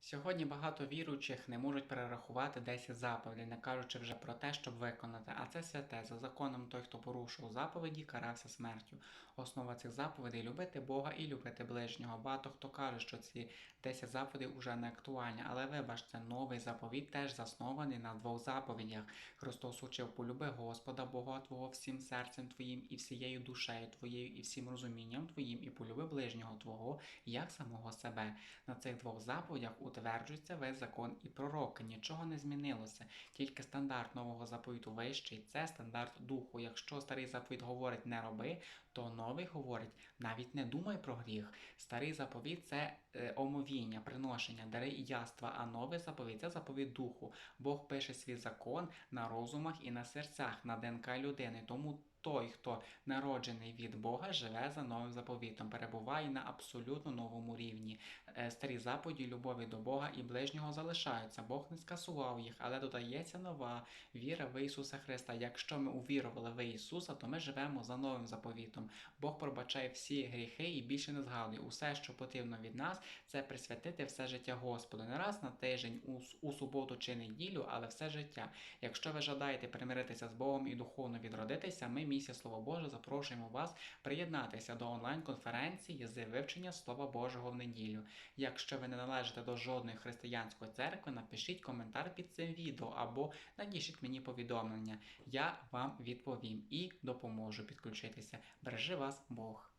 Сьогодні багато віруючих не можуть перерахувати 10 заповідей, не кажучи вже про те, щоб виконати. А це святе. За законом той, хто порушив заповіді, карався смертю. Основа цих заповідей любити Бога і любити ближнього. Багато хто каже, що ці 10 заповідей вже не актуальні, але вибачте, новий заповідь теж заснований на двох заповідях. Христос учив полюби Господа Бога Твого всім серцем Твоїм і всією душею Твоєю, і всім розумінням Твоїм, і полюби ближнього Твого як самого себе. На цих двох заповідях утверджується весь закон і пророки. Нічого не змінилося. Тільки стандарт нового заповіту вищий це стандарт духу. Якщо старий заповіт говорить не роби, то новий говорить навіть не думай про гріх. Старий заповіт це е, омовіння, приношення, дари і яства, а новий заповіт це заповіт духу. Бог пише свій закон на розумах і на серцях, на ДНК людини. Тому той, хто народжений від Бога, живе за новим заповітом, перебуває на абсолютно новому рівні. Е, Старі заповіді любові до Бога і ближнього залишаються. Бог не скасував їх, але додається нова віра в Ісуса Христа. Якщо ми увірували в Ісуса, то ми живемо за новим заповітом. Бог пробачає всі гріхи і більше не згадує. Усе, що потрібно від нас, це присвятити все життя Господу. Не раз на тиждень, у, у суботу чи неділю, але все життя. Якщо ви жадаєте примиритися з Богом і духовно відродитися, ми, місія Слово Боже, запрошуємо вас приєднатися до онлайн-конференції з вивчення Слова Божого в неділю. Якщо ви не належите до жодної християнської церкви, напишіть коментар під цим відео або надішіть мені повідомлення. Я вам відповім і допоможу підключитися. Бережи вас Бог!